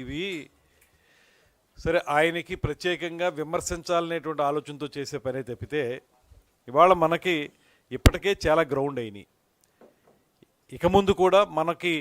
ఇవి సరే ఆయనకి ప్రత్యేకంగా విమర్శించాలనేటువంటి ఆలోచనతో చేసే పనే తప్పితే ఇవాళ మనకి ఇప్పటికే చాలా గ్రౌండ్ అయినాయి. ఇక ముందు కూడా మనకి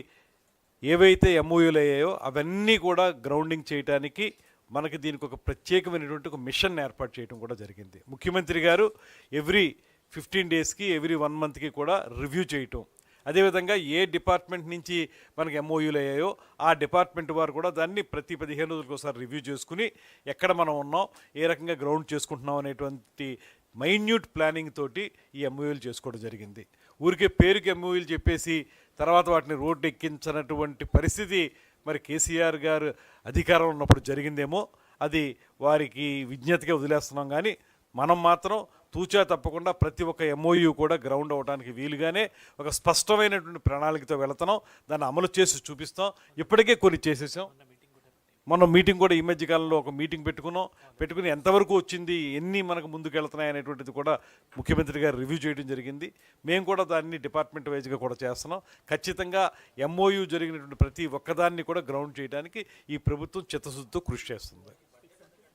ఏవైతే ఎంఓయూలు అయ్యాయో అవన్నీ కూడా గ్రౌండింగ్ చేయటానికి మనకి దీనికి ఒక ప్రత్యేకమైనటువంటి ఒక మిషన్ ఏర్పాటు చేయడం కూడా జరిగింది. ముఖ్యమంత్రి గారు ఎవ్రీ ఫిఫ్టీన్ డేస్కి ఎవ్రీ వన్ మంత్కి కూడా రివ్యూ చేయటం. అదేవిధంగా ఏ డిపార్ట్మెంట్ నుంచి మనకి ఎంఓయూలు అయ్యాయో ఆ డిపార్ట్మెంట్ వారు కూడా దాన్ని ప్రతి పదిహేను రోజులకు ఒకసారి రివ్యూ చేసుకుని ఎక్కడ మనం ఉన్నాం ఏ రకంగా గ్రౌండ్ చేసుకుంటున్నాం అనేటువంటి మైన్యూట్ ప్లానింగ్ తోటి ఈ ఎంఓయూలు చేసుకోవడం జరిగింది. ఊరికే పేరుకి ఎంఓయూలు చెప్పేసి తర్వాత వాటిని రోడ్డు ఎక్కించినటువంటి పరిస్థితి మరి కేసీఆర్ గారు అధికారం ఉన్నప్పుడు జరిగిందేమో అది వారికి విజ్ఞతగా వదిలేస్తున్నాం కానీ మనం మాత్రం తూచా తప్పకుండా ప్రతి ఒక్క ఎంఓయూ కూడా గ్రౌండ్ అవడానికి వీలుగానే ఒక స్పష్టమైనటువంటి ప్రణాళికతో వెళుతున్నాం. దాన్ని అమలు చేసి చూపిస్తాం. ఇప్పటికే కొన్ని చేసేసాం. మనం మీటింగ్ కూడా ఈ మధ్య కాలంలో ఒక మీటింగ్ పెట్టుకున్నాం. పెట్టుకుని ఎంతవరకు వచ్చింది ఎన్ని మనకు ముందుకెళ్తున్నాయి అనేటువంటిది కూడా ముఖ్యమంత్రి గారు రివ్యూ చేయడం జరిగింది. మేము కూడా దాన్ని డిపార్ట్మెంట్ వైజ్గా కూడా చేస్తున్నాం. ఖచ్చితంగా ఎంఓయూ జరిగినటువంటి ప్రతి ఒక్కదాన్ని కూడా గ్రౌండ్ చేయడానికి ఈ ప్రభుత్వం చిత్తశుద్ధితో కృషి చేస్తుంది.